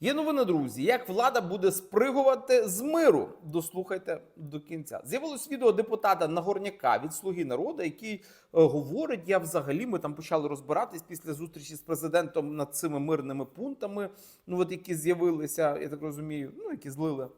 Є новина, друзі, як влада буде спригувати з миру. Дослухайте до кінця. З'явилось відео депутата Нагорняка від Слуги народу, який е, говорить: я взагалі ми там почали розбиратись після зустрічі з президентом над цими мирними пунктами, ну от які з'явилися, я так розумію, ну які злили.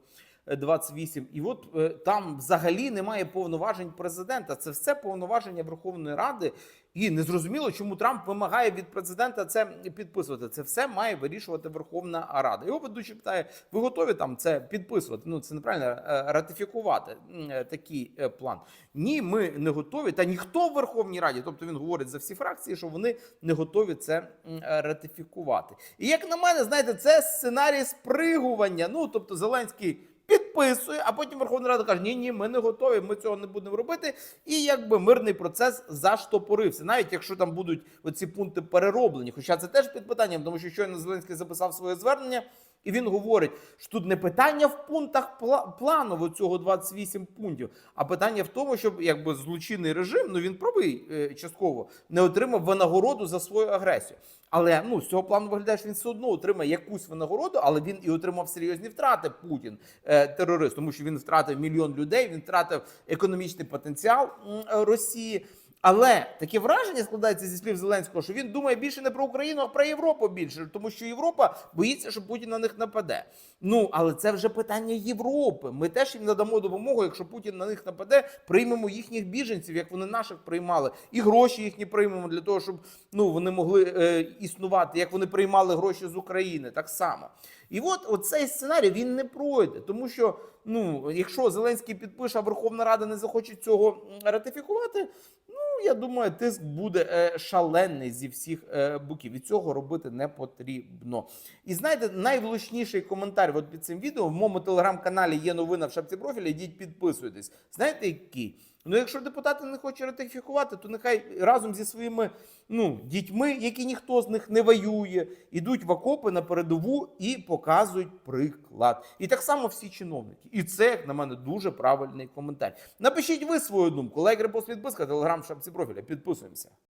Е, 28. І от е, там взагалі немає повноважень президента. Це все повноваження Верховної Ради. І незрозуміло, чому Трамп вимагає від президента це підписувати. Це все має вирішувати Верховна Рада. Його ведучий питає: ви готові там це підписувати? Ну це неправильно е, ратифікувати е, такий план. Ні, ми не готові. Та ніхто в Верховній Раді, тобто він говорить за всі фракції, що вони не готові це ратифікувати. І як на мене, знаєте, це сценарій спригування. Ну тобто Зеленський. Підписує, а потім Верховна Рада каже: Ні, ні, ми не готові, ми цього не будемо робити. І якби мирний процес заштопорився, навіть якщо там будуть оці пункти перероблені. Хоча це теж під питанням, тому що щойно Зеленський записав своє звернення, і він говорить, що тут не питання в пунктах пла- плану цього 28 пунктів, а питання в тому, щоб якби злочинний режим, ну він правий е, частково, не отримав винагороду за свою агресію. Але ну з цього плану виглядає, що він все одно отримає якусь винагороду, але він і отримав серйозні втрати Путін, е, терорист, тому що він втратив мільйон людей, він втратив економічний потенціал Росії. Але таке враження складається зі слів Зеленського, що він думає більше не про Україну, а про Європу більше, тому що Європа боїться, що Путін на них нападе. Ну але це вже питання Європи. Ми теж їм надамо допомогу. Якщо Путін на них нападе, приймемо їхніх біженців, як вони наших приймали, і гроші їхні приймемо для того, щоб ну вони могли е, існувати, як вони приймали гроші з України, так само. І от оцей сценарій він не пройде, тому що ну, якщо Зеленський підпише, а Верховна Рада не захоче цього ратифікувати, ну я думаю, тиск буде е, шалений зі всіх е, боків. І цього робити не потрібно. І знаєте, найвлучніший коментар от під цим відео в моєму телеграм-каналі є новина в шапці профіля. Йдіть підписуйтесь. Знаєте, який? Ну, якщо депутати не хочуть ратифікувати, то нехай разом зі своїми ну, дітьми, які ніхто з них не воює, ідуть в окопи на передову і показують приклад. І так само всі чиновники. І це, як на мене, дуже правильний коментар. Напишіть ви свою думку. Лайк, репост, підписка, телеграм, шапці профіля. Підписуємося.